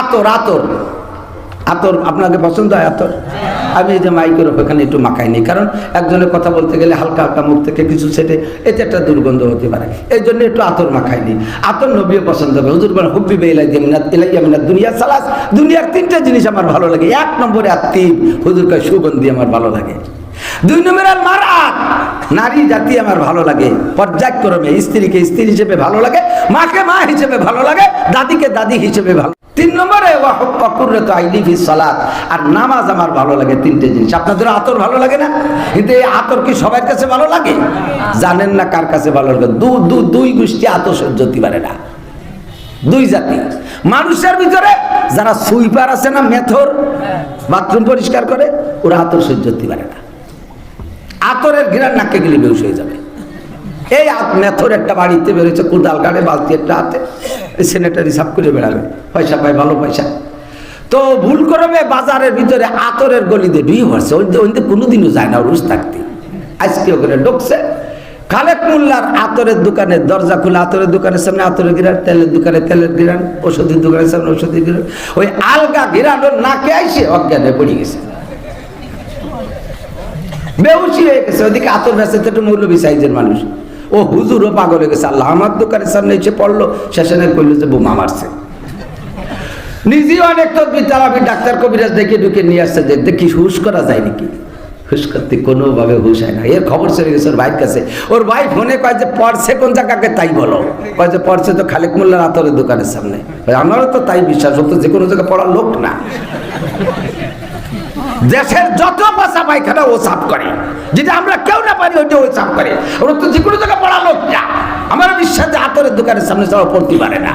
আতর আতর। আতর আপনাকে পছন্দ হয় আতর? আমি এই যে মাইকের ওখানে একটু মাখাই নিই কারণ একজনের কথা বলতে গেলে হালকা হালকা মুখ থেকে কিছু সেটে এতে একটা দুর্গন্ধ হতে পারে। এই জন্য একটু আতর মাখাই নিই আতর নবীও পছন্দ করে। হুজুর বলেন, হুব্বি বেলাই দিমিনাত ইলাই আমিনাত দুনিয়া সালাস। দুনিয়ার তিনটে জিনিস আমার ভালো লাগে। এক নম্বরে আত্মীব হুজুর কয়, সুগন্ধি আমার ভালো লাগে। দুই নম্বরের মারাত। নারী জাতি আমার ভালো লাগে। পর্যায়ক্রমে স্ত্রীকে স্ত্রী হিসেবে ভালো লাগে, মাকে মা হিসেবে ভালো লাগে, দাদিকে দাদি হিসেবে ভালো তিন নম্বরে অকুর্রত আইলিফি সালাত। আর নামাজ আমার ভালো লাগে তিনটে জিনিস। আপনাদের আতর ভালো লাগে না? কিন্তু এই আতর কি সবার কাছে ভালো লাগে? জানেন না কার কাছে ভালো লাগে? দু দু দুই গোষ্ঠী আতর সহ্য হতে পারে না। দুই জাতি। মানুষের ভিতরে যারা সুইপার আছে না, মেথর, বাথরুম পরিষ্কার করে, ওরা আতর সহ্য হতে পারে না। আতরের ঘিরার নাকে গেলে বেউস হয়ে যাবে। এই মেথর একটা বাড়িতে বেরোচ্ছে কোদাল গাড়ে বালতি একটা হাতে। সেনেটারি সাফ করে বেড়াবে। পয়সা পায়, ভালো পয়সা। তো ভুল করবে, বাজারের ভিতরে আতরের গলিতে ঢুই ভরছে ওই ওই কোনোদিনও যায় না রুশ থাকতে। আজকে ওখানে ঢুকছে। খালেক মোল্লার আতরের দোকানে দরজা খুলে, আতরের দোকানের সামনে আতরের গিরান, তেলের দোকানে তেলের গিরান ওষুধের দোকানের সামনে ওষুধের গিরান। ওই আলগা গিরান ওর নাকে আইসে অজ্ঞানে পড়ে গেছে। বেউসি হয়ে গেছে। ওদিকে আতর বেসে তো একটু মৌলবী সাইজের মানুষ। ও হুজুরও পাগল হয়ে গেছে। আল্লাহ আমার দোকানের সামনে এসে পড়ল, শেষে করল যে বোমা মারছে। নিজেও অনেক তদবির তারাবি ডাক্তার কবিরাজ দেখে ঢুকে নিয়ে আসছে, যে দেখি হুশ করা যায় নাকি? হুশ করতে কোনোভাবে হুশ হয় না। এর খবর চলে গেছে ওর ভাইয়ের কাছে। ওর ভাই ফোনে কয় যে, পড়ছে কোন জায়গাকে? তাই বলো। কয় যে, পড়ছে তো খালেক মোল্লার আতরের দোকানের সামনে। আমারও তো তাই বিশ্বাস হতো যে কোনো জায়গায় পড়ার লোক না। দেশের যত পাশা পায়খানা, ও সাফ করে। যেটা আমরা কেউ না পারি ওইটা ও সাফ করে। ওরা তো যে কোনো জায়গায় পড়া লোক না। আমার বিশ্বাস যে আতরের দোকানের সামনে সব পড়তে পারে না।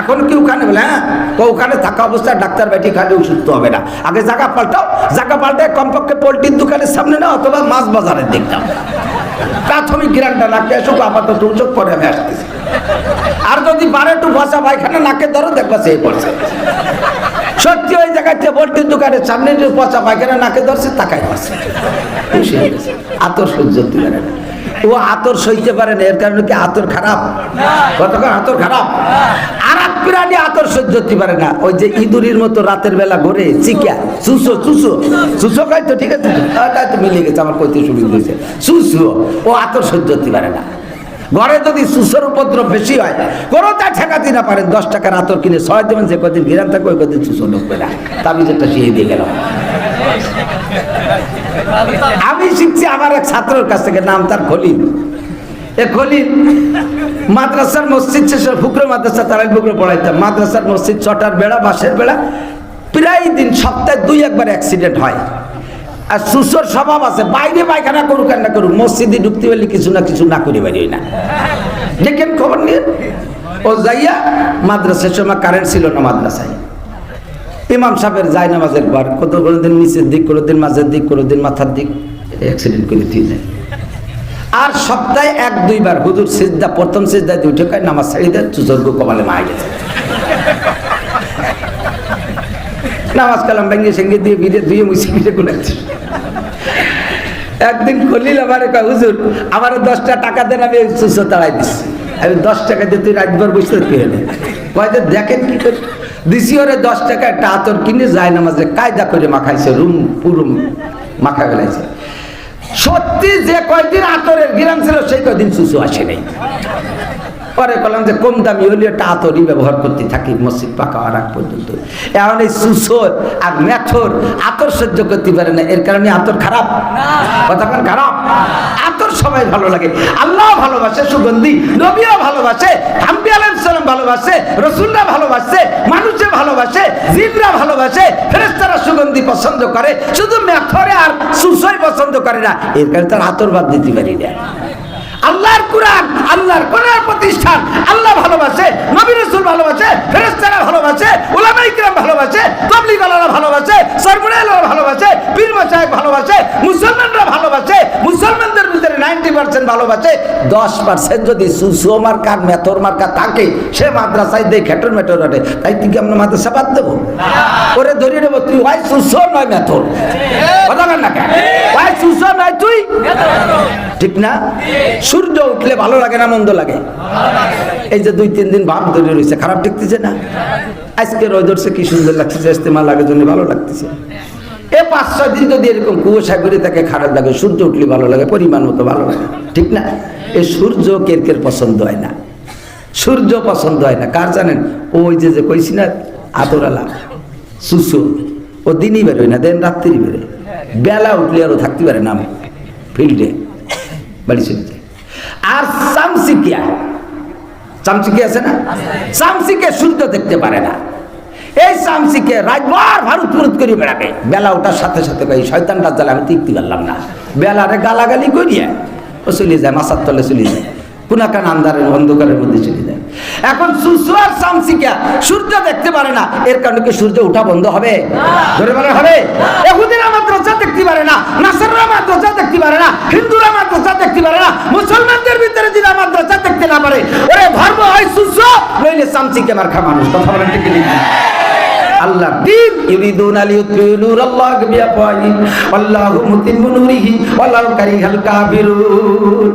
এখন কি ওখানে বলে হ্যাঁ? তো ওখানে থাকা অবস্থায় ডাক্তার ব্যাটি খালি সুস্থ হবে না। আগে জায়গা পাল্টাও, জায়গা পাল্টায় কমপক্ষে পোলট্রির দোকানের সামনে না, অথবা মাছ বাজারের দেখতাম প্রাথমিক গ্রানটা নাকে আসুক আপাতত চোখ পরে আমি আসতেছি। আর যদি বারে একটু বসা পায়খানা নাকে ধরো, দেখবা সেই পড়ছে। সত্যি ওই জায়গাতে ভর্তির দোকানের সামনে যে পচা পায়খানা নাকে ধরছে তাকাই পাচ্ছে হয়ে আতর সহ্য করতে পারে না। ও আতর সইতে পারে না এর কারণে কি আতর খারাপ? কতক্ষণ আতর খারাপ? আর এক প্রাণী আতর সহ্য করতে পারে না। ওই যে ইঁদুরির মতো রাতের বেলা ঘরে চিকা চুসো চুসো। চুসো খাই তো ঠিক আছে? আহ, তাই তো মিলে গেছে আমার কইতে শুরু হয়েছে। চুসো ও আতর সহ্য করতে পারে না। ঘরে যদি সুসের উপদ্রব বেশি হয়, কোনো তা ঠেকাতে না পারেন। দশ টাকার আতর কিনে ছয় দেবেন, যে কদিন ঘিরান থাকবে, ওই কদিন সুসো ঢুকবে না আমি যেটা শিখিয়ে দিয়ে গেলাম। আমি শিখছি আমার এক ছাত্রের কাছ থেকে, নাম তার খলিল। এ খলিল, মাদ্রাসার মসজিদ শেষে ফুকরো মাদ্রাসা তারাই ফুকরো পড়াইতাম। মাদ্রাসার মসজিদ ছটার বেড়া বাসের বেড়া, প্রায় দিন সপ্তাহে দুই একবার অ্যাক্সিডেন্ট হয়। আর সুসর স্বভাব আছে, বাইরে পায়খানা করুক না করুক, মসজিদে ঢুকতে পারলে কিছু না কিছু না করে বেরিয়ে না। দেখেন খবর নিয়ে? ও যাইয়া মাদ্রাসার সময় কারেন্ট ছিল না মাদ্রাসায়। ইমাম সাহেবের যায় নামাজের পর কত কোনো দিন নিচের দিক, কোনো দিন মাঝের দিক, কোনো দিন মাথার দিক অ্যাক্সিডেন্ট করে দিয়ে যায়। আর সপ্তাহে এক, দুইবার হুজুর সিজদা, প্রথম সিজদা দিয়ে উঠে কয়, নামাজ ছাড়ি দেয় চুচর্গ কপালে মারা গেছে। নামাজ কালাম ভেঙে সেঙ্গে দিয়ে ভিড়ে, ধুয়ে মুছে ভিড়ে গুলাচ্ছে একদিন খলিল আমার হুজুর আমার দশটা টাকা দেন, আমি সুস্থ তাড়াই দিচ্ছি আমি দশ টাকা দিয়ে তুই রাতভর বসে পেয়ে কয় যে, দেখেন কি করে, দিছি ওরে দশ টাকা, একটা আতর কিনে যায় নামাজে, কায়দা করে মাখাইছে, রুম পুরুম মাখা ফেলাইছে। সত্যি যে কয়দিন আতরের গিরাম ছিল, সেই কয়দিন সুসু আসে নাই। পরে বললাম যে কম দামি হলে একটা আতরই ব্যবহার করতে থাকি মসজিদ পাকা হওয়ার আগ পর্যন্ত। এখন এই সুসর আর মেথর আতর সহ্য করতে পারে না, এর কারণে আতর খারাপ। কতক্ষণ খারাপ? আতর সবাই ভালো লাগে। আল্লাহ ভালোবাসে, সুগন্ধি। নবীও ভালোবাসে, হাম্বি আলাইসালাম ভালোবাসে, রসুলরা ভালোবাসে, মানুষে ভালোবাসে, জিনরা ভালোবাসে ফেরেস্তারা সুগন্ধি পছন্দ করে। শুধু মেথরে আর সুসই পছন্দ করে না, এর কারণে তার আতর বাদ দিতে পারি না। আল্লাহর কোরআন আল্লাহর কোরআন প্রতিষ্ঠান, আল্লাহ ভালোবাসে, নবী রাসূল ভালোবাসে, ফেরেশতারা ভালোবাসে, উলামায়ে কিরাম ভালোবাসে তাবলীগ আলারা ভালোবাসে সরবরাহ আলারা ভালোবাসে পীর মাশায়েখ ভালোবাসে, মুসলমানরা ভালোবাসে মুসলমানদের ভিতরে 90 নাইনটি পার্সেন্ট ভালোবাসে দশ পার্সেন্ট যদি সুসু মার্কার মেথর মার্কা থাকে, সে মাদ্রাসায় দেয় খেটর মেটর আটে। তাই তুই কি আমরা মাদ্রাসা বাদ দেবো? ওরে ধরিয়ে নেব তুই হয় সুসো নয় মেথর। কথা না কেন? হয় সুসো নয় তুই? ঠিক না? সূর্য উঠলে ভালো লাগে না, মন্দ লাগে? এই যে দুই তিন দিন ভাব ধরে রয়েছে, খারাপ দেখতেছে না? আজকে রোদ ধরছে কি সুন্দর লাগতেছে ইস্তেমা লাগার জন্য ভালো লাগতেছে। এ পাঁচ, ছয় দিন যদি এরকম কুয়াশা করে তাকে খারাপ লাগে, সূর্য উঠলে ভালো লাগে, পরিমাণ মতো ভালো লাগে। ঠিক না? এই সূর্য কের কের পছন্দ হয় না। সূর্য পছন্দ হয় না। কার জানেন? ওই যে যে কইছি না, আতরালা, সুসু। ও দিনই বেরোয় না, দেন রাত্রি বেরোয় বেলা উঠলে আরও থাকতে পারে না ফিল্ডে, বাড়ি চলে যায়। আর সামসিকিয়া চামচিকে আছে না? চামচিকে সূর্য দেখতে পারে না। এই চামচিকে রাতবার ভারত ফুরুত করে বেড়াবে। বেলা ওঠার সাথে সাথে কই শয়তানটা জ্বালা আমি টিকতে পারলাম না। বেলারে গালাগালি করিয়া ও চলে যায় মাসার তলে চলে যায় কোনাকান আন্ধারের অন্ধকারের মধ্যে চলে যায়। এখন সুসু আর চামচিকা সূর্য দেখতে পারে না, এর কারণে কি সূর্য ওঠা বন্ধ হবে? ধরে বলে হবে। এহুদিরা মাদ্রাসা দেখতে পারে না, নাসাররা মাদ্রাসা দেখতে পারে না, হিন্দুরা মাদ্রাসা দেখতে পারে না, মুসলমানদের ভিতরে যারা মাদ্রাসা দেখতে না পারে। ওরে ধর্ম হয় সুসু, নইলে চামচিকে মার্খা মানুষ। কথা বলেন ঠিক আল্লাহ দিন ইউরিদুন আলি আল্লাহ বিআফওয়াহিহিম। আল্লাহু মুতিম্মু নূরিহি ওয়ালাউ কারিহাল কাফিরুন।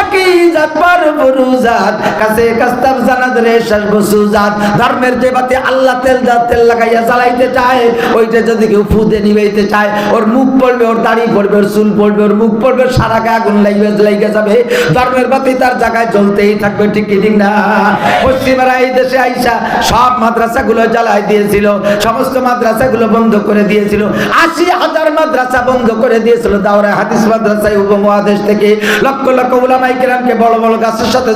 ইজাত বরবরুজাত কাছে কাস্তাব জানাত রে শেষ বসুজাত ধর্মের যে বাতি আল্লাহ তেল দা তেল লাগাইয়া জ্বালাইতে চায়, ওইটা যদি কেউ ফুদে নিবাইতে চায়, ওর মুখ পড়বে, ওর দাড়ি পড়বে, ওর চুল পড়বে, ওর মুখ পড়বে, সারা গায়ে আগুন লাগবে লাইগে যাবে। ধর্মের বাতি তার জায়গায় জ্বলতেই থাকবে ঠিক ঠিক না। পশ্চিমেরা এই দেশে আইসা সব মাদ্রাসাগুলো জ্বালাই দিয়েছিল, সমস্ত মাদ্রাসাগুলো বন্ধ করে দিয়েছিল, আশি হাজার মাদ্রাসা বন্ধ করে দিয়েছিল দাওরা হাদিস মাদ্রাসায় উপমহাদেশ থেকে। লক্ষ লক্ষ বড় বড় গাছের সাথে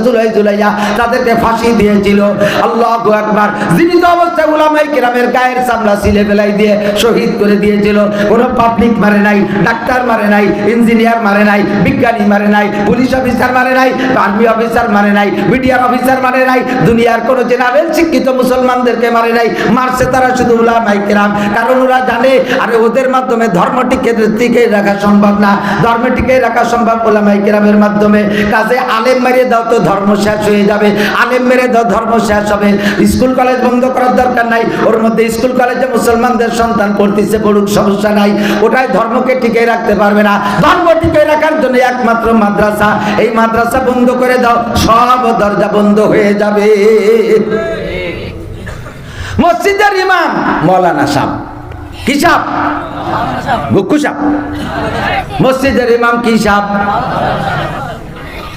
তাদেরকে ফাঁসি দিয়েছিল। আল্লাহ একবার জীবিত অবস্থায় কিরামের গায়ের চামড়া ছিলে বেলাই দিয়ে শহীদ করে দিয়েছিল। কোনো পাবলিক মারে নাই, ডাক্তার মারে নাই ইঞ্জিনিয়ার মারে নাই, বিজ্ঞানী মারে নাই পুলিশ অফিসার মারে নাই আর্মি অফিসার মারে নাই বিডিআর অফিসার মারে নাই, দুনিয়ার কোনো জেনারেল শিক্ষিত মুসলমানদেরকে মারে নাই, মারছে তারা শুধু উলামাই কিরাম। কারণ ওরা জানে, আরে ওদের মাধ্যমে ধর্ম টিকে টিকে রাখা সম্ভব না। ধর্মটিকে রাখা সম্ভব ওলামাই কিরামের মাধ্যমে। কাজে আলেম মেরে দাও তো ধর্ম শেষ হয়ে যাবে। আলেম মেরে দাও, ধর্ম শেষ হবে। স্কুল, কলেজ বন্ধ করার দরকার নাই। ওর মধ্যে স্কুল, কলেজে মুসলমানদের সন্তান পড়তেছে পড়ুক, সমস্যা নাই। ওটাই ধর্মকে টিকে রাখতে পারবে না। ধর্ম টিকে রাখার জন্য একমাত্র মাদ্রাসা। এই মাদ্রাসা বন্ধ করে দাও, সব দরজা বন্ধ হয়ে যাবে। মসজিদের ইমাম মৌলানা সাহ সাপ মসজিদের ইমাম কি সাপ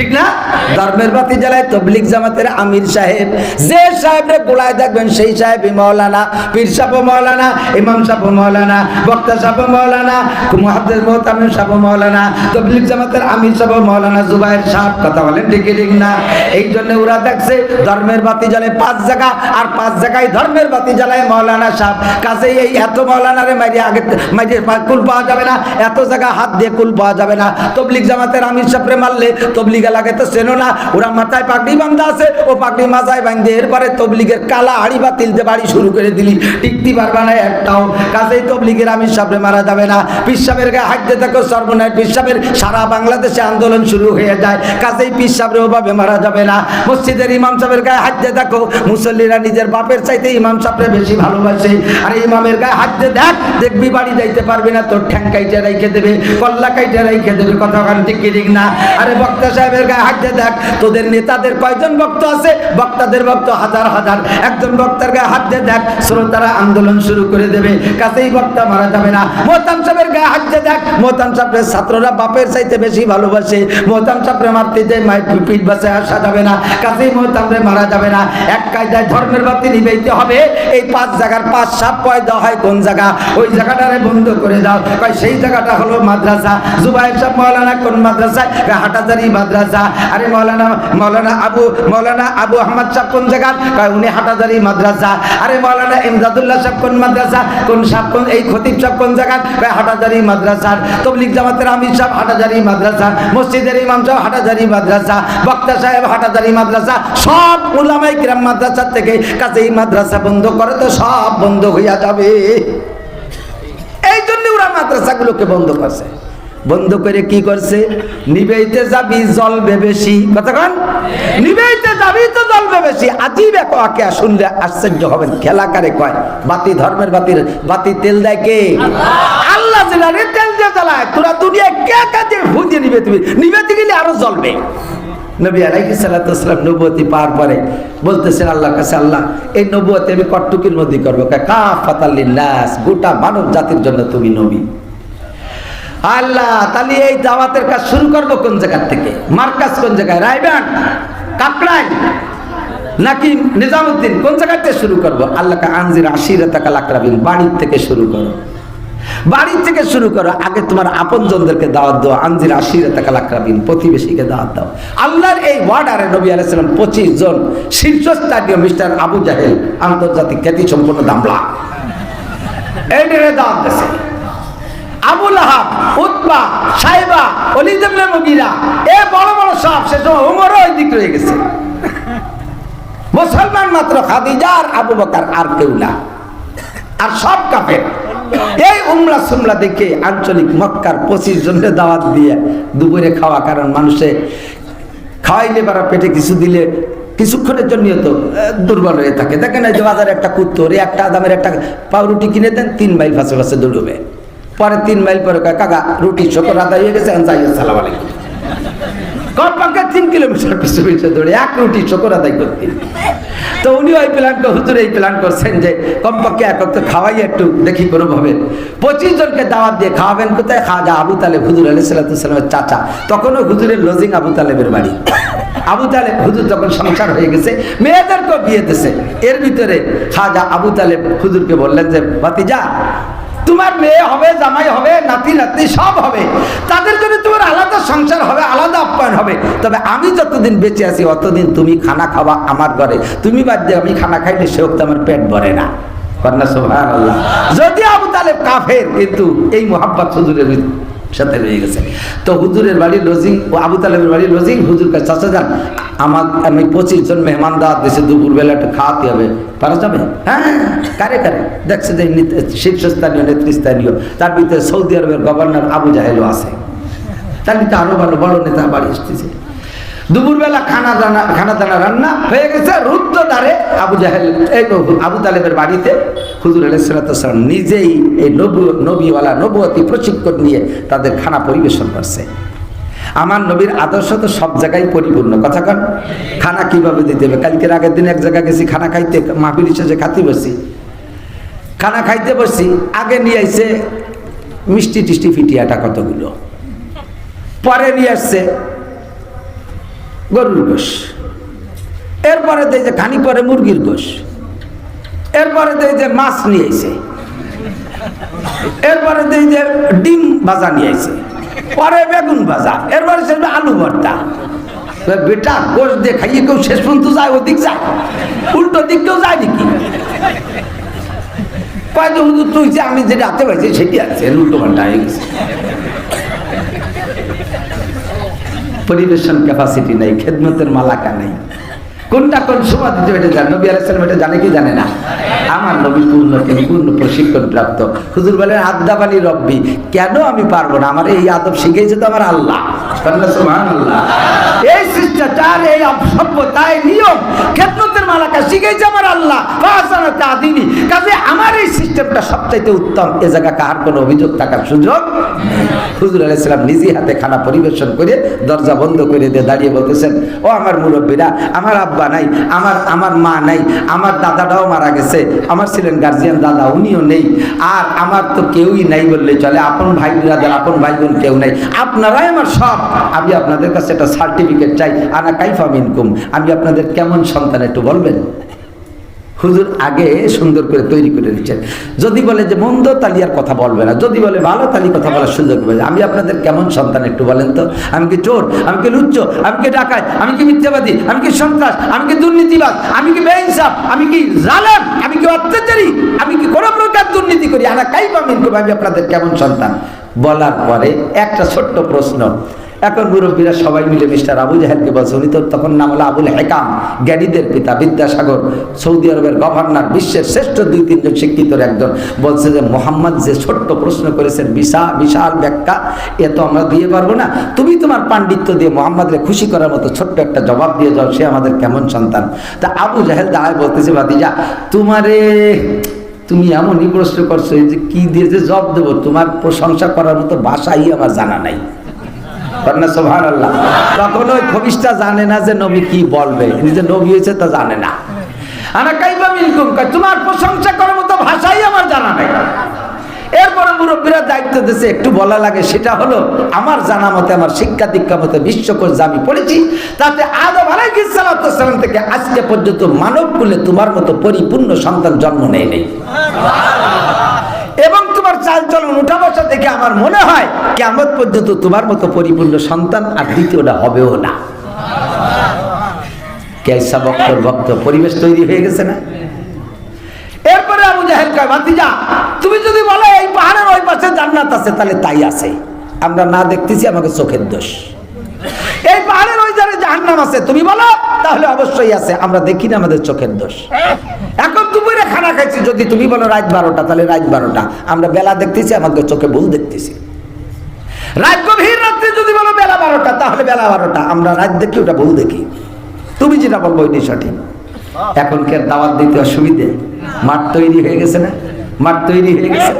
ঠিক না? ধর্মের বাতি জ্বালায় তবলিক জামাতের আমির সাহেব। যে সাহেবরে গোলায় দেখবেন, সেই সাহেব মৌলানা। পীর সাহেব মৌলানা, ইমাম সাহেব মৌলানা, বক্তা সাহেব মৌলানা, মুহাদ্দিস মুহতামিম সাহেব মৌলানা তবলিক জামাতের আমির সাহেব মৌলানা, জুবাইর সাহেব কথা বলেন ঠিক ঠিক না? এই জন্য ওরা দেখছে, ধর্মের বাতি জ্বালায় পাঁচ জায়গা, আর পাঁচ জায়গায় ধর্মের বাতি জ্বালায় মৌলানা সাহেব। কাজেই এই এত মৌলানারে মাইরে আগে, মাইরে কুল পাওয়া যাবে না, এত জায়গা হাত দিয়ে কুল পাওয়া যাবে না। তবলিক জামাতের আমির সাহেবরে মারলে তবলিগ এলাকায় তো চেনো না? ওরা মাথায় পাগড়ি বান্ধা আছে। ও পাগড়ি মাথায় বান্ধে। এরপরে তবলিগের কালা হাড়ি বা তিলতে বাড়ি শুরু করে দিলি। পারবা না একটাও। কাজেই তবলিগের সাহেবরে মারা যাবে না। পিসাবের গায়ে দিয়ে থাকো পিসাবের সারা বাংলাদেশে আন্দোলন শুরু হয়ে যায়। কাজেই ওভাবে মারা যাবে না। মসজিদের ইমাম সাহেবের গায়ে দিয়ে দেখো, মুসল্লিরা নিজের বাপের চাইতে ইমাম সাহেবরে বেশি ভালোবাসে। আর ইমামের গায়ে দিয়ে দেখ, দেখবি বাড়ি যাইতে পারবি না। তোর ঠ্যাং কাইটে রেখে দেবে, কল্লা কাইটে রেখে দেবে। কথা ঠিক না? আরে বক্তা সাহেবের সাহেবের গায়ে হাত দিয়ে দেখ, তোদের নেতাদের কয়জন ভক্ত আছে? বক্তাদের ভক্ত হাজার হাজার। একজন বক্তার গায়ে হাত দিয়ে দেখ, শ্রোতারা আন্দোলন শুরু করে দেবে। কাছেই বক্তা মারা যাবে না। মোহতাম সাহেবের গায়ে হাত দিয়ে দেখ, মোহতাম সাহেবের ছাত্ররা বাপের চাইতে বেশি ভালোবাসে। মোহতাম সাহেবের মারতে মায়ের পিঠ বাসে আসা যাবে না। কাছেই মোহতামরে মারা যাবে না। এক কায়দায় ধর্মের বাতি নিবেইতে হবে। এই পাঁচ জায়গার পাঁচ সাপ পয়দা হয় কোন জায়গা? ওই জায়গাটারে বন্ধ করে দাও। সেই জায়গাটা হলো মাদ্রাসা। জুবাইব সাহেব, মৌলানা কোন মাদ্রাসায়? হাটাজারি মাদ্রাসা। আরে মৌলানা মৌলানা আবু মৌলানা আবু আহমদ সাহেব কোন জায়গা কয়, উনি হাটাজারি মাদ্রাসা। আরে মৌলানা ইমদাদুল্লাহ সাহেব কোন মাদ্রাসা? কোন সাহেব কোন, এই খতিব সাহেব কোন জায়গা কয়, হাটাজারি মাদ্রাসার। তবলিক জামাতের আমির সাহেব হাটাজারি মাদ্রাসা। মসজিদের ইমাম সাহেব হাটাজারি মাদ্রাসা। বক্তা সাহেব হাটাজারি মাদ্রাসা। সব উলামাই কিরাম মাদ্রাসা থেকে কাছে এই মাদ্রাসা বন্ধ করে তো সব বন্ধ হইয়া যাবে। এই জন্য ওরা মাদ্রাসাগুলোকে বন্ধ করছে। বন্ধ করে কি করছে? নিবেইতে যাবি জ্বলবে বেশি। কতক্ষণ নিবেইতে যাবি তো জ্বলবে বেশি। আজিব এক আকে শুনলে আশ্চর্য হবেন। খেলা কারে কয়? বাতি, ধর্মের বাতির, বাতি তেল দেয় কে? আল্লাহ জেলারে তেল দিয়ে জ্বালায়। তোরা দুনিয়ায় কে কাজে ভুঁজে নিবে তুমি? নিবেতে গেলে আরও জ্বলবে। নবী আলাইহি সাল্লাম নবুয়তি পার পরে বলতেছেন, আল্লাহর কাছে আল্লাহ, এই নবুয়তি আমি কট্টুকির মধ্যে করব। কাফাতাল্লিন্নাস গোটা মানব জাতির জন্য তুমি নবী। আল্লাহ, তাহলে এই দাওয়াতের কাজ শুরু করব কোন জায়গার থেকে? মার্কাজ কোন জায়গায়? রায়বান? কাকড়াই নাকি নিজামুদ্দিন? কোন জায়গার থেকে শুরু করব? আল্লাহকে আনজির আশির টাকা লাকরাবিন বাড়ির থেকে শুরু করো। বাড়ির থেকে শুরু করো। আগে তোমার আপনজনদেরকে দাওয়াত দাও। আনজির আশির টাকা লাকরাবিন প্রতিবেশীকে দাওয়াত দাও। আল্লাহর এই ওয়ার্ডারে নবী আলাইসালাম পঁচিশ জন শীর্ষস্থানীয় মিস্টার আবু জাহেল আন্তর্জাতিক খ্যাতি সম্পন্ন দামলা। এই দাওয়াত দিয়েছে। আবুল আহাব, উতবা, সাইবা অলিদেবনে মুগিরা, এ বড় বড় সব সে সময় উমরও ওই দিক রয়ে গেছে। মুসলমান মাত্র খাদিজা আর আবু বকার আর কেউ না। আর সব কাপের এই উমরা সুমরা দেখে আঞ্চলিক মক্কার পঁচিশ জনের দাওয়াত দিয়ে দুপুরে খাওয়া, কারণ মানুষে খাওয়াইলে পারা পেটে কিছু দিলে কিছুক্ষণের জন্য তো দুর্বল হয়ে থাকে। দেখেন এই যে বাজারে একটা কুত্তো ওরে একটা দামের একটা পাউরুটি কিনে দেন, তিন মাইল ফাঁসে ফাঁসে দৌড়বে। পরে তিন মাইল পরে কাকা, রুটি শকর আদায় হয়ে গেছে কমপক্ষে তিন কিলোমিটার দৌড়ে, এক রুটি তো উনি ওই এই করছেন যে, কমপক্ষে একটু, দেখি কোনোভাবে। পঁচিশ জনকে দিয়ে খাওয়াবেন কোথায়? আবু চাচা। তখনও হুজুরের লজিং আবু তালেবের বাড়ি। আবু তালেব, হুজুর যখন সংসার হয়ে গেছে, মেয়েদেরকেও বিয়ে দিছে। এর ভিতরে খাজা আবু তালেব হুজুরকে বললেন যে, ভাতিজা তোমার মেয়ে হবে, জামাই হবে, নাতি নাতি সব হবে। তাদের জন্য তোমার আলাদা সংসার হবে, আলাদা আপ্যায়ন হবে। তবে আমি যতদিন বেঁচে আছি, অতদিন তুমি খানা খাওয়া আমার ঘরে। তুমি বাদ দিয়ে আমি খানা খাইলে সে তো আমার পেট ভরে না। কন্যা যদি আবু তালেব কাফের, কিন্তু এই মোহাব্বত হুজুরের সাথে রয়ে গেছে। তো হুজুরের বাড়ি লজিং, ও আবু তালেবের বাড়ি লজিং, হুজুর কাছে, চাচা যান, আমার, আমি পঁচিশ জন মেহমান দাওয়াত দিয়েছে, দুপুরবেলা একটু খাওয়াতে হবে। পারা যাবে? হ্যাঁ কারে কারে? দেখছে যে শীর্ষস্থানীয়, নেতৃস্থানীয়, তার ভিতরে সৌদি আরবের গভর্নর আবু জাহেলও আছে। তার ভিতরে আরও ভালো, বড় নেতা বাড়ি এসতেছে দুপুরবেলা খানা দানা খানা দানা রান্না হয়ে গেছে রুদ্র দ্বারে আবু জাহেল, এই আবু তালেবের বাড়িতে হুজুর আলাইসালাম নিজেই এই নবু নবীওয়ালা নবুয়তী প্রশিক্ষণ নিয়ে তাদের খানা পরিবেশন করছে। আমার নবীর আদর্শ তো সব জায়গায় পরিপূর্ণ। কথা কন, খানা কীভাবে দিতে হবে? কালকের আগের দিন এক জায়গায় গেছি, খানা খাইতে মাহফিল শেষে খাতে বসি খানা খাইতে বসছি, আগে নিয়ে আইছে মিষ্টি টিষ্টি ফিটিয়াটা কতগুলো? পরে নিয়ে আসছে গরুর গোশ। এরপরে দেয় যে খানি পরে মুরগির গোশ। এরপরে দেয় যে মাছ নিয়ে আইছে। এরপরে দেয় যে ডিম ভাজা নিয়ে আইছে। পরে বেগুন ভাজা। এরপরে সে আলু ভর্তা। বেটা গোশ দিয়ে খাইয়ে কেউ শেষ পর্যন্ত যায়, ওদিক যায়। উল্টো দিক কেউ যায় নাকি? কয়েকজন তুই যে আমি যেটা হাতে পাইছি সেটি আছে উল্টো পাল্টা হয়ে গেছে। পরিবেশন ক্যাপাসিটি নাই খেদমতের মালাকা নাই। কোনটা কোন সময় দিতে এটা জানে নবী আলাইসালাম এটা জানে কি জানে না? আমার নবী পূর্ণ পূর্ণ প্রশিক্ষণ প্রাপ্ত। হুজুর বলেন আদাবানি রব্বি, কেন আমি পারব না? আমার এই আদব শিখেছে তো আমার আল্লাহ। এই শিষ্টাচার, এই নিয়ম, খেদমতের মালাকা শিখেছে আমার আল্লাহ। তাদিনী কাজে আমার এই সিস্টেমটা সবচাইতে উত্তম। এ জায়গা কার কোনো অভিযোগ থাকার সুযোগ। হুজুর আলাইসালাম নিজে হাতে খানা পরিবেশন করে দরজা বন্ধ করে দিয়ে দাঁড়িয়ে বলতেছেন, ও আমার মুরব্বীরা, আমার আব্বা নাই, আমার আমার মা নাই, আমার দাদাটাও মারা গেছে, আমার ছিলেন গার্জিয়ান দাদা, উনিও নেই, আর আমার তো কেউই নাই বললে চলে, আপন ভাই বিরাদের, আপন ভাই বোন কেউ নাই। আপনারাই আমার সব। আমি আপনাদের কাছে একটা সার্টিফিকেট চাই, আনা কাইফা মিনকুম। আমি আপনাদের কেমন সন্তান একটু বলবেন? হুজুর আগে সুন্দর করে তৈরি করে দিচ্ছেন যদি বলে যে মন্দ তালি আর কথা বলবে না যদি বলে ভালো তালি কথা বলার সুযোগ পাবে আমি আপনাদের কেমন সন্তান একটু বলেন তো আমি কি চোর আমি কি লুচ্চ আমি কি ডাকায় আমি কি মিথ্যাবাদী আমি কি সন্ত্রাস আমি কি দুর্নীতিবাদ আমি কি বেইনসাফ আমি কি জালেম আমি কি অত্যাচারী আমি কি কোনো প্রকার দুর্নীতি করি আনা কাই পাবেন আমি আপনাদের কেমন সন্তান বলার পরে একটা ছোট্ট প্রশ্ন এখন মুরব্বীরা সবাই মিলে মিস্টার আবু জাহেদকে বলছে, উনি তো তখন নাম হলো আবুল হেকাম, জ্ঞানীদের পিতা, বিদ্যাসাগর। সৌদি আরবের গভর্নর, বিশ্বের শ্রেষ্ঠ দুই তিনজন শিক্ষিতর একজন। বলছে যে, মোহাম্মদ যে ছোট্ট প্রশ্ন করেছেন বিশাল বিশাল ব্যাখ্যা, এ তো আমরা দিয়ে পারব না। তুমি তোমার পাণ্ডিত্য দিয়ে মোহাম্মদকে খুশি করার মতো ছোট্ট একটা জবাব দিয়ে যাও, সে আমাদের কেমন সন্তান। তা আবু জাহেদ দায় বলতেছে, ভাতিজা, তোমারে তুমি এমনই প্রশ্ন করছ যে কি দিয়ে যে জব দেবো, তোমার প্রশংসা করার মতো ভাষাই আমার জানা নাই। তখন ওই জানে না যে নবী কি বলবে। নবী হয়েছে তা জানে না। তোমার প্রশংসা মতো ভাষাই আমার জানা দায়িত্ব একটু বলা লাগে, সেটা হলো, আমার জানা মতে, আমার শিক্ষা দীক্ষা মতে, বিশ্বকোষ আমি পড়েছি, তাতে আদম আলাইসালাম থেকে আজকে পর্যন্ত মানব কুলে তোমার মতো পরিপূর্ণ সন্তান জন্ম নেয় নেই তোমার চাল চলন উঠা বসা দেখে আমার মনে হয় কেমন পর্যন্ত তোমার মতো পরিপূর্ণ সন্তান আর দ্বিতীয়টা হবেও না। ভক্ত, পরিবেশ তৈরি হয়ে গেছে না? এরপরে তুমি যদি বলো এই পাহাড়ের ওই পাশে জান্নাত আছে, তাহলে তাই আছে। আমরা না দেখতেছি আমাকে চোখের দোষ। এই পাহাড়ের ওই ধারে জাহান্নাম আছে, তুমি বলো, তাহলে অবশ্যই আছে, আমরা দেখি না আমাদের চোখের দোষ। এখন খানা খাইছি, যদি তুমি বলো রাত বারোটা, তাহলে রাত বারোটা। আমরা বেলা দেখতেছি, আমাকে চোখে ভুল দেখতেছি। রাত গভীর রাত্রে যদি বলো বেলা বারোটা, তাহলে বেলা বারোটা। আমরা রাত দেখি, ওটা ভুল দেখি। তুমি যেটা বলব, ওইটাই সঠিক। এখন কে দাওয়াত দিতে অসুবিধে? মাঠ তৈরি হয়ে গেছে না? মাঠ তৈরি হয়ে গেছে?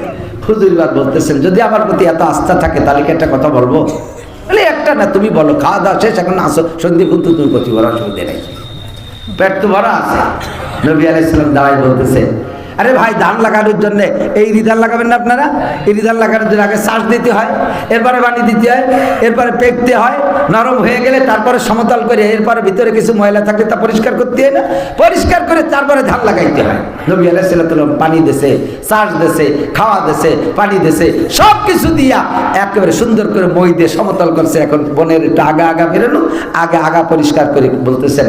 হুজুরবাদ বলতেছেন, যদি আমার প্রতি এত আস্থা থাকে, তাহলে কি একটা কথা বলব? বলে, একটা না, তুমি বলো, খাওয়া দাওয়া শেষ, এখন আসো। সন্ধি কিন্তু তুমি প্রতি বড় অসুবিধে নেই। পেট তো ভরা আছে। নবী আলাইসালাম দাঁড়াই বলতেছে আরে ভাই, ধান লাগানোর জন্য এই রিধান লাগাবেন না আপনারা? এই রিধান লাগানোর জন্য আগে শ্বাস দিতে হয়, এরপরে পানি দিতে হয়, এরপরে পেকতে হয়, নরম হয়ে গেলে তারপরে সমতল করে, এরপরে ভিতরে কিছু ময়লা থাকলে তা পরিষ্কার করতে হয় না? পরিষ্কার করে তারপরে ধান লাগাইতে হয়। নবী আলাইসাল্লাম পানি দেশে শ্বাস দেশে খাওয়া দেশে পানি দেশে সব কিছু দিয়া একেবারে সুন্দর করে মই দিয়ে সমতল করছে। এখন বনের একটু আগা আগা বেরোনো, আগে আগা পরিষ্কার করে বলতেছেন।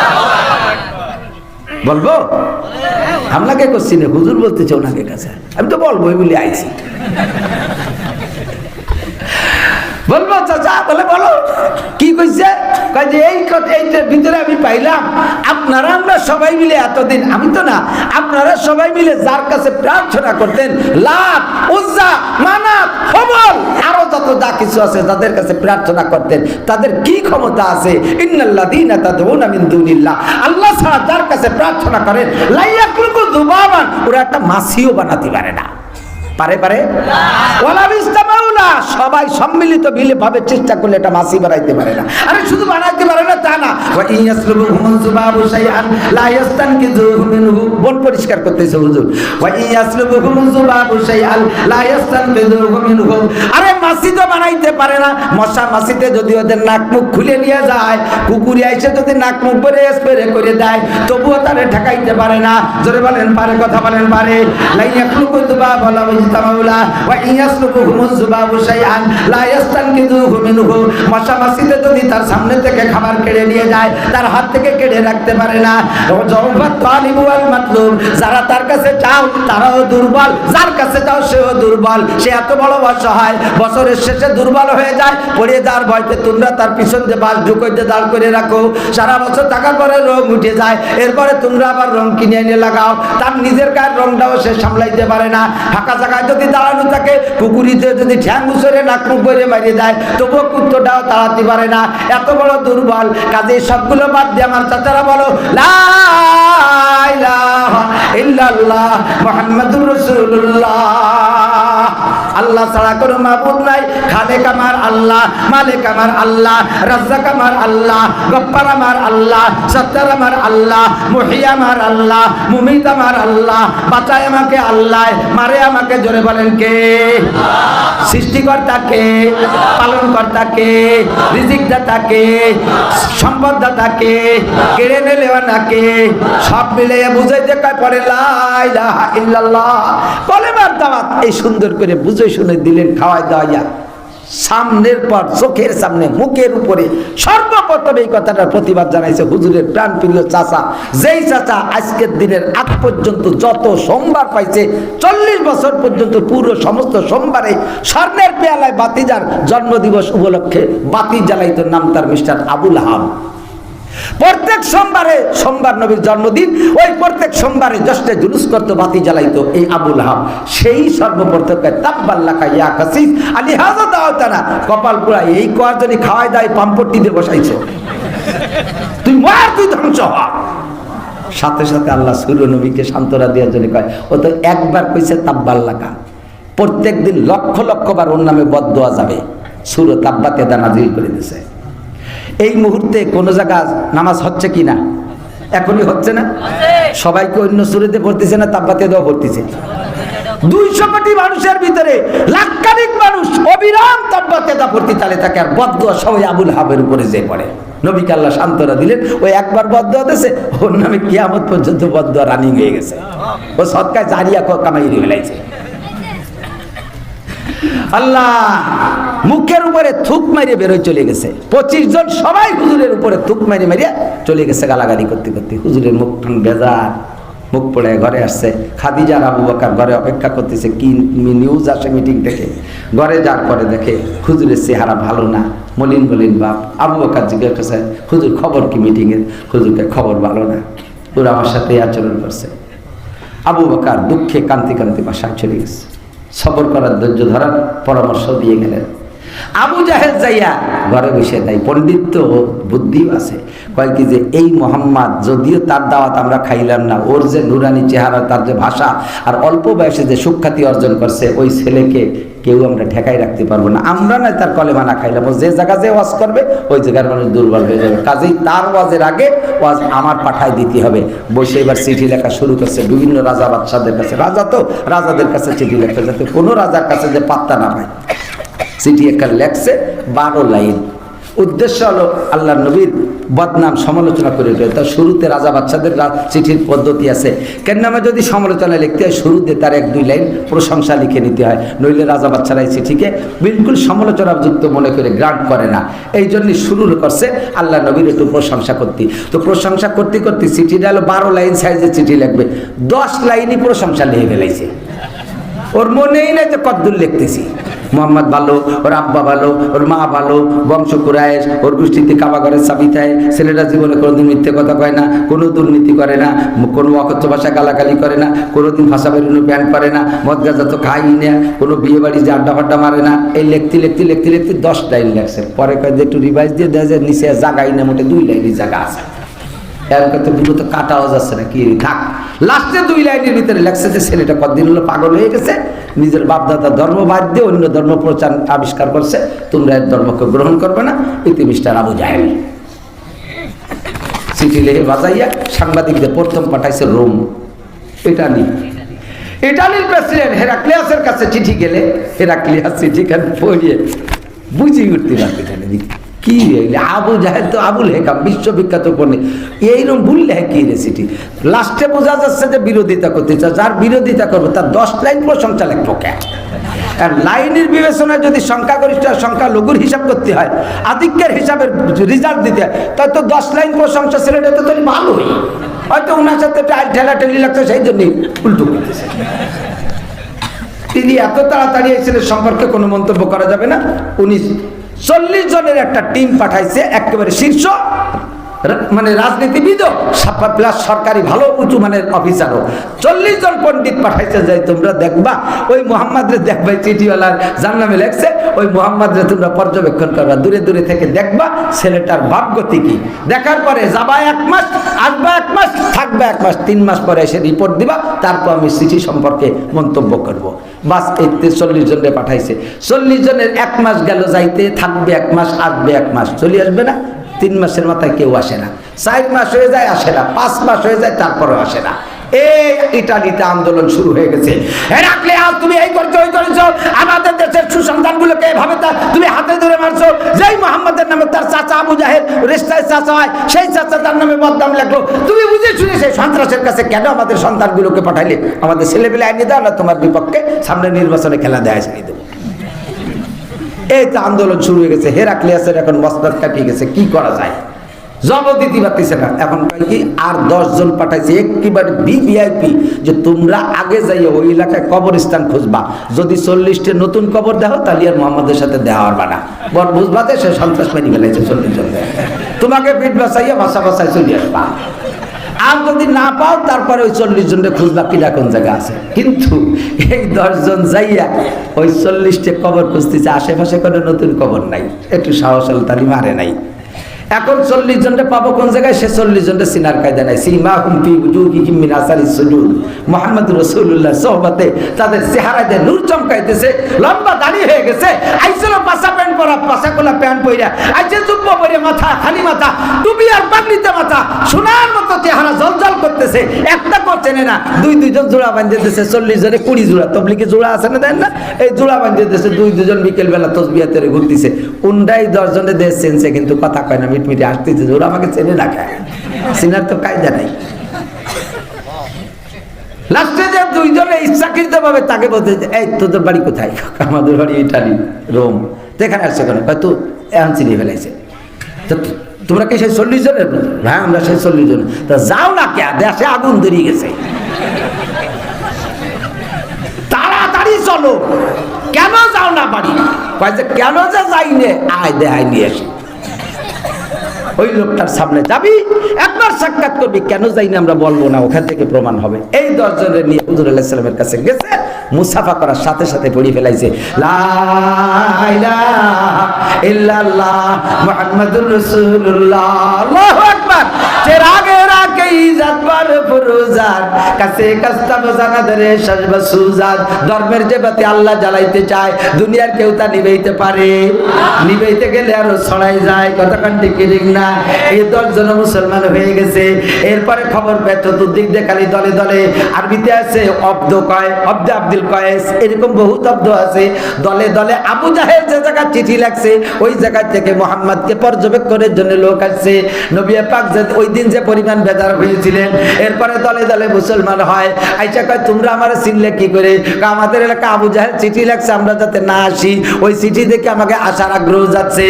বলব? আমলাকে করছি না, হুজুর বলতেছে ওনাকে কাছে। আমি তো বলব বলি আইছি। বলব চাচা বলে বলো। কি কইছে? কয় যে এই এইটার ভিতরে আমি পাইলাম। আপনারা আমরা সবাই মিলে এতদিন, আমি তো না, আপনারা সবাই মিলে যার কাছে প্রার্থনা করতেন, লাভ, উজ্জা মানাত হবল আরও যত যা কিছু আছে যাদের কাছে প্রার্থনা করতেন, তাদের কি ক্ষমতা আছে? ইন্নাল্লাযীনা তাদউনা মিন দুনিল্লাহ। আল্লাহ ছাড়া যার কাছে প্রার্থনা করেন লাইয়াকলুকু যুবাবান ওরা একটা মাছিও বানাতে পারে না। পারে পারে? সবাই সম্মিলিত মিলে ভাবে চেষ্টা করলে এটা মাসি বানাইতে পারে না। আরে শুধু বানাইতে পারে না, তা না। পরিষ্কার করতেছে হুজুর। আরে মাসি তো পারে না। মশা মাসিতে যদি ওদের নাক মুখ খুলে নিয়ে যায়, কুকুরি আইসে যদি নাক মুখ ভরে স্প্রে করে দেয়, তবুও তারে ঠেকাইতে পারে না। জোরে বলেন, পারে, কথা বলেন, পারে। লাই ইয়াখলুকু যুবাবা লা তার বছরের শেষে দুর্বল হয়ে যায়, পড়ে যাওয়ার ভয়তে তোমরা তার পিছন দিয়ে বাস ঢুকইতে দাঁড় করে রাখো। সারা বছর থাকার পরে রং উঠে যায়, এরপরে তোমরা আবার রং কিনে এনে লাগাও। তার নিজের গায়ের রংটাও সে সামলাইতে পারে না। ফাঁকা জায়গায় যদি দাঁড়ানো থাকে, কুকুরিতে যদি ঠ্যাং উসরে নাক মুখ বইরে মারিয়ে দেয়, তবুও কুত্তটাও তাড়াতে পারে না। এত বড় দুর্বল কাজে সবগুলো বাদ দিয়ে আমার চাচারা বলো, লা ইলাহা ইল্লাল্লাহ, মুহাম্মাদুর রাসূলুল্লাহ। আল্লাহ ছাড়া কোনো মাবুদ নাই। খালেক আমার আল্লাহ, মালিক আমার আল্লাহ, রাজ্জাক আমার আল্লাহ গপ্পার আমার আল্লাহ, সত্তার আমার আল্লাহ, মুহি আমার আল্লাহ, মুমিত আমার আল্লাহ, বাঁচায় আমাকে আল্লাহ, মারে আমাকে জোরে বলেন কে? সৃষ্টিকর্তা কে? পালন কর্তা কে? রিজিক দাতা কে? সম্পদ দাতা কে? কেড়ে নেলে কে? সব মিলে বুঝাইতে কয় পরে লা ইলাহা ইল্লাল্লাহ। বলে মার দাওয়াত এই সুন্দর করে বুঝে শুনে দিলেন খাওয়াই দাওয়াইয়া সামনের পর চোখের সামনে, মুখের উপরে সর্বপ্রথম এই কথাটার প্রতিবাদ জানাইছে হুজুরের প্রাণ প্রিয় চাচা। যেই চাচা আজকের দিনের আগ পর্যন্ত যত সোমবার পাইছে, চল্লিশ বছর পর্যন্ত পুরো সমস্ত সোমবারে স্বর্ণের পেয়ালায় বাতিজার জন্মদিবস উপলক্ষে বাতি জ্বালাইতো নাম তার মিস্টার আবুল হাম প্রত্যেক সোমবারে সোমবার নবীর জন্মদিন, ওই প্রত্যেক সোমবারে জষ্টে জুলুস করতো, বাতি জ্বালাইতো এই আবুল হাম সেই সর্বপ্রথম তাব্বাল্লাকা ইয়া কাসিস আলী হাজা দাওতানা কপাল পুরা এই কোয়ার জন্য খাওয়াই দায় পাম্পট্টি দিয়ে বসাইছো। তুই মার, তুই ধ্বংস হ। সাথে সাথে আল্লাহ সূর্য নবীকে সান্ত্বনা দেওয়ার জন্য কয়, ও তো একবার কইছে তাব্বাল্লাকা প্রত্যেক দিন লক্ষ লক্ষ বার ওর নামে বদ দেওয়া যাবে। সুর তাব্বাতে দানা নাজিল করে দিছে। এই মুহূর্তে কোন জায়গা নামাজ হচ্ছে কি না? এখনই হচ্ছে না? সবাইকে অন্য সুরেতে পড়তেছে না তাব্বাতে দেওয়া পড়তেছে। দুইশো কোটি মানুষের ভিতরে লাক্ষাধিক মানুষ অবিরাম তাব্বাতে দা পড়তে তালে থাকে আর বদুয়া সবাই আবুল হাবের উপরে যে পড়ে। নবীকে আল্লাহ সান্ত্বনা দিলেন ওই একবার বদুয়া দিয়েছে ওর নামে কিয়ামত পর্যন্ত বদুয়া রানিং হয়ে গেছে। ও সৎকায় জারিয়া কামাই ফেলাইছে আল্লাহ মুখের উপরে থুক মারিয়ে বেরোয় চলে গেছে। পঁচিশ জন সবাই হুজুরের উপরে থুক মারিয়ে মারিয়ে চলে গেছে গালাগালি করতে করতে। হুজুরের মুখ ঠান বেজার, মুখ পড়ে ঘরে আসছে। খাদিজার আবু বাকার ঘরে অপেক্ষা করতেছে, কি নিউজ আসে মিটিং থেকে? ঘরে যার পরে দেখে হুজুরের চেহারা ভালো না। মলিন মলিন বাপ। আবু বাকার জিজ্ঞেস করছে, হুজুর, খবর কি মিটিংয়ের হুজুরকে খবর ভালো না। ওরা আমার সাথে আচরণ করছে। আবু বাকার দুঃখে কান্তি কান্তি বাসায় চলে গেছে। সবর করার ধৈর্য ধরার পরামর্শ দিয়ে গেলেন। আবু জাহেদ যাইয়া ঘরে বসে নাই, পণ্ডিত তো বুদ্ধিও আছে। কয় কি যে, এই মোহাম্মদ, যদিও তার দাওয়াত আমরা খাইলাম না, ওর যে নুরানি চেহারা, তার যে ভাষা, আর অল্প বয়সে যে সুখ্যাতি অর্জন করছে, ওই ছেলেকে কেউ আমরা ঠেকাই রাখতে পারব না। আমরা নয় তার কলেমা না খাইলাম যে জায়গা যে ওয়াজ করবে, ওই জায়গার মানুষ দুর্বল হয়ে যাবে। কাজেই তার ওয়াজের আগে ওয়াজ আমার পাঠায় দিতে হবে। বসে এবার চিঠি লেখা শুরু করছে। বিভিন্ন রাজা বাদশাদের কাছে, রাজা তো রাজাদের কাছে চিঠি লেখা যাতে কোনো রাজার কাছে যে পাত্তা না পায়। চিঠি একটা লেখছে, বারো লাইন। উদ্দেশ্য হলো আল্লাহ নবীর বদনাম সমালোচনা করে তার শুরুতে রাজা বাচ্চাদের চিঠির পদ্ধতি আছে। কেন নামে যদি সমালোচনা লিখতে হয়, শুরুতে তার এক দুই লাইন প্রশংসা লিখে নিতে হয়। নইলে রাজা বাচ্চারা এই চিঠিকে বিলকুল সমালোচনাযুক্ত মনে করে গ্রান্ট করে না। এই জন্য শুরু করছে আল্লাহ নবীর একটু প্রশংসা করতে। তো প্রশংসা করতে করতে চিঠিটা হলো বারো লাইন সাইজের চিঠি লিখবে দশ লাইনই প্রশংসা লিখে ফেলাইছে। ওর মনেই নাই যে কদ্দুর লিখতেছি। মোহাম্মদ ভালো, ওর আব্বা ভালো, ওর মা ভালো, বংশ কুরায়েশ ওর গোষ্ঠীতে কাবা ঘরের চাবি দেয় ছেলেরা জীবনে কোনোদিন মিথ্যে কথা কয় না, কোনো দুর্নীতি করে না, কোনো অকথ্য ভাষা গালাগালি করে না, কোনোদিন ভাষা বেরোনো প্যান্ট করে না, মদ গাজা তো খাই না, কোনো বিয়ে বাড়ি যে আড্ডা ফাড্ডা মারে না, এই লিখতে লিখতে লিখতে লিখতে দশ লাইন লেখছে। পরে কয় যে একটু রিভাইজ দিয়ে দেয় যে নিচে জাগাই না, মোটে দুই লাইনই জায়গা আছে। বিগত কাটাও যাচ্ছে না কি থাক লাস্টে দুই লাইনের ভিতরে লেখছে যে ছেলেটা কতদিন হলো পাগল হয়ে গেছে, নিজের বাপদাদা ধর্ম বাদ দিয়ে অন্য ধর্ম প্রচার আবিষ্কার করছে, তোমরা এর ধর্মকে গ্রহণ করবে না। ইতি মিস্টার আবু জাহেল। চিঠি লেগে বাজাইয়া সাংবাদিকদের প্রথম পাঠাইছে রোম। ইটালি ইটালির প্রেসিডেন্ট হেরাক্লিয়াসের কাছে চিঠি গেলে, হেরাক্লিয়াস চিঠি খান পড়িয়ে বুঝি উঠতে পারবে কি? আবু জাহেদ তো আবুল হেকাম, বিশ্ববিখ্যাত পণ্ডিত এইরকম ভুললে কি রেসিটি লাস্টে বোঝা যাচ্ছে যে বিরোধিতা করতে চায়। যার বিরোধিতা করবে, তার দশ লাইন প্রশংসা লিখব আর লাইনের বিবেচনায় যদি সংখ্যাগরিষ্ঠ সংখ্যা লঘুর হিসাব করতে হয়, আধিক্যের হিসাবের রেজাল্ট দিতে হয় তাই তো দশ লাইন প্রশংসা ছেলেটা তো তোর ভালোই। হয়তো ওনার সাথে টাইল ঠেলা ঠেলি লাগছে সেই জন্যই উল্টো করতেছে। তিনি এত তাড়াতাড়ি এই ছেলের সম্পর্কে কোনো মন্তব্য করা যাবে না? উনি চল্লিশ জনের একটা টিম পাঠাইছে একেবারে শীর্ষ। মানে রাজনীতিবিদও প্লাস সরকারি ভালো উঁচু মানের অফিসারও। চল্লিশ জন পণ্ডিত পাঠাইছে যে, তোমরা দেখবা, ওই মোহাম্মদরে দেখবা চিঠিওয়ালার যার নামে লেখছে, ওই মোহাম্মদরে তোমরা পর্যবেক্ষণ করবা। দূরে দূরে থেকে দেখবা, ছেলেটার ভাবগতি কি? দেখার পরে যাবা এক মাস, আসবা এক মাস, থাকবা এক মাস, তিন মাস পরে এসে রিপোর্ট দিবা, তারপর আমি চিঠি সম্পর্কে মন্তব্য করব। বাস, এই চল্লিশ জনে পাঠাইছে। চল্লিশ জনের এক মাস গেল যাইতে, থাকবে এক মাস, আসবে এক মাস, চলে আসবে না। তিন মাসের মাথায় কেউ আসে না। চার মাস হয়ে যায়, আসে না। পাঁচ মাস হয়ে যায়, তারপরেও আসে না। এই ইটালিতে আন্দোলন শুরু হয়ে গেছে। রাখলে আর তুমি এই করছ, ওই করেছ। আমাদের দেশের সুসন্তানগুলোকে এভাবে তুমি হাতে ধরে মারছো। যেই মোহাম্মদের নামে তার চাচা আবু জাহেদ রেস্তায় চাচা হয়, সেই চাচা তার নামে বদনাম লাগল। তুমি বুঝে শুনে সেই সন্ত্রাসের কাছে কেন আমাদের সন্তানগুলোকে পাঠাইলে? আমাদের ছেলেপেলে আইনি দাও না তোমার বিপক্ষে। সামনে নির্বাচনে খেলা দেয় আসেনি দেবো এই তো আন্দোলন শুরু হয়ে গেছে, হেরাক্লিয়াসের এখন মসনাদ কাটিয়ে গেছে কি করা যায়? জব দিতে পারতেছে না। এখন কি, আর দশ জন পাঠাইছে, একেবারে ভিভিআইপি যে তোমরা আগে যাইও, ওই এলাকায় কবরস্থান খুঁজবা। যদি চল্লিশটা নতুন কবর দেখো তাহলে আর মোহাম্মদের সাথে দেওয়া পারবা না। বর বুঝবাতে সে সন্ত্রাস মেরে ফেলেছে চল্লিশ জন তোমাকে পিঠ বাসাইয়া বাসা বাসায় চলে আসবা। আর যদি না পাও, তারপরে ওই চল্লিশ জনের খুঁজবা কিনা কোন জায়গা আছে। কিন্তু এই দশজন যাইয়া ওই চল্লিশটা কবর খুঁজতেছে, আশেপাশে কোনো নতুন কবর নাই। একটু সাহস তালি মারে নাই। এখন চল্লিশ জনটা পাবো কোন জায়গায়? সে চল্লিশ জনটা সিনার কায়দা নাই। সীমা হুমফি মিন আসারি সুজুদ। মোহাম্মদ রাসূলুল্লাহ সোহবতে তাদের চেহারা দিয়ে নূর চমকাইতেছে, লম্বা দাড়ি হয়ে গেছে। আইছিল পাশা প্যান্ট পরা পাশা কোলা প্যান্ট পইরা। আইছে জুব্ব পরে মাথা, খালি মাথা, টুপি আর পাগড়িতে মাথা। সোনার মতো করতেছে। একটা করছে না দুই দুইজন জোড়া বাঁধিয়ে দিতেছে চল্লিশ জনে কুড়ি জোড়া। তবলিকে জোড়া আছে না দেন না? এই জোড়া বাঁধিয়ে দিতেছে দুই দুজন বিকেল বেলা তসবিয়াতে ঘুরতেছে উন্ডাই দশজনে দেশ চেনছে, কিন্তু কথা কয় না, মিটমিটে আসতেছে ওরা আমাকে চেনে না খায় সিনার তো কায়দা নাই। লাস্টে যে দুইজনে ইচ্ছাকৃত ভাবে তাকে বলতে এই, তোদের বাড়ি কোথায়? আমাদের বাড়ি ইটালি, রোম। তো এখানে আসছে কেন? হয়তো এখন চিনিয়ে ফেলাইছে। তো তোমরা কি সেই চল্লিশ জনের? হ্যাঁ আমরা সেই চল্লিশ জন তা যাও না কে? দেশে আগুন ধরিয়ে গেছে। তাড়াতাড়ি চলো। কেন যাও না বাড়ি? যে, কেন যে যাই নে? আয় দে, আয় নিয়ে আসি। ওই লোকটার সামনে যাবি, একবার সাক্ষাৎ করবি, কেন যাই না আমরা বলব না, ওখান থেকে প্রমাণ হবে। এই দশজনের নিয়ে হুজুর আল্লাহ সাল্লামের কাছে গেছে, মুসাফা করার সাথে সাথে পড়ি ফেলাইছে। লা ইলাহা ইল্লাল্লাহ মুহাম্মাদুর রাসূলুল্লাহ। আল্লাহু আকবার। চেরাগে ধর্মের যে বাতি আল্লাহ জ্বালাইতে চায়, দুনিয়ার কেউ তা নিবেইতে পারে। নিবেইতে গেলে আরও ছড়াই যায় না। এই দশজন মুসলমান হয়ে গেছে। এরপরে খবর পেয়ে চতুর্দিক দিয়ে খালি দলে দলে আরবিতে আছে অব্দ কয়, অব্দ আব্দুল কয়েস। এরকম বহুত অব্দ আছে। দলে দলে আবু জাহেল যে জায়গা চিঠি লাগছে ওই জায়গা থেকে মোহাম্মদকে পর্যবেক্ষণের জন্য লোক আসছে। নবী পাক ওই দিন যে পরিমাণ বেজার হয়েছিলেন এরপরে দলে দলে মুসলমান হয়। আইসা কয়, তোমরা আমার চিনলে কি করে? আমাদের এলাকা আবু জাহেল চিঠি লাগছে আমরা যাতে না আসি। ওই চিঠি দেখে আমাকে আসার আগ্রহ যাচ্ছে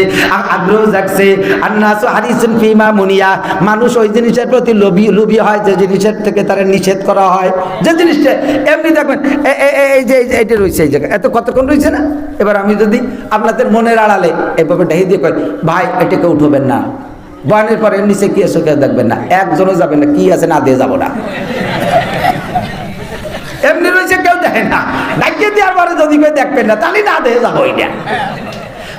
আগ্রহ যাচ্ছে আর নাসু হারিসুন ফিমা মুনিয়া। মানুষ ওই জিনিসের প্রতি লোভী লোভী হয়, যে জিনিসের থেকে তারা নিষেধ করা হয়। যে জিনিসটা, এমনি দেখবেন এই যে এইটা রয়েছে এই জায়গায়। এত কতক্ষণ রয়েছে না? এবার আমি যদি আপনাদের মনের আড়ালে এভাবে ঢাই দিয়ে কই, ভাই, এটাকে উঠবেন না। বয়ানের পরে নিচে কি এসে কেউ দেখবেন না, একজনও যাবে না, কি আছে না দিয়ে যাব না। এমনি রয়েছে, কেউ দেখে না। ডাকিয়ে দেওয়ার পরে যদি কেউ দেখবেন না, তাহলে না দিয়ে যাব ওইটা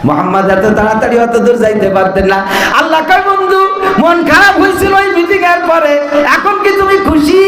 মোহাম্মদ এত তাড়াতাড়ি অত দূর যাইতে পারতেন না। আল্লাহ কয় বন্ধু, মন খারাপ হয়েছিল ওই মিটিং এর পরে। এখন কি তুমি খুশি?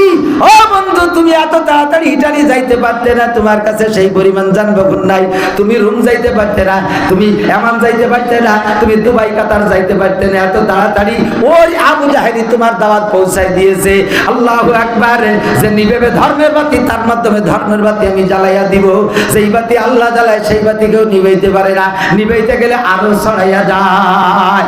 ও বন্ধু, তুমি এত তাড়াতাড়ি ইটালি যাইতে পারতে না, তোমার কাছে সেই পরিমাণ যানবাহন নাই। তুমি রুম যাইতে পারতে না, তুমি এমন যাইতে পারতে না, তুমি দুবাই কাতার যাইতে পারতে না। এত তাড়াতাড়ি ওই আবু জাহেরি তোমার দাওয়াত পৌঁছায় দিয়েছে। আল্লাহ একবার যে নিবেবে ধর্মের বাতি, তার মাধ্যমে ধর্মের বাতি আমি জ্বালাইয়া দিব। সেই বাতি আল্লাহ জ্বালায়, সেই বাতি কেউ নিবাইতে পারে না। নিবাইতে গেলে আরও ছড়াইয়া যায়।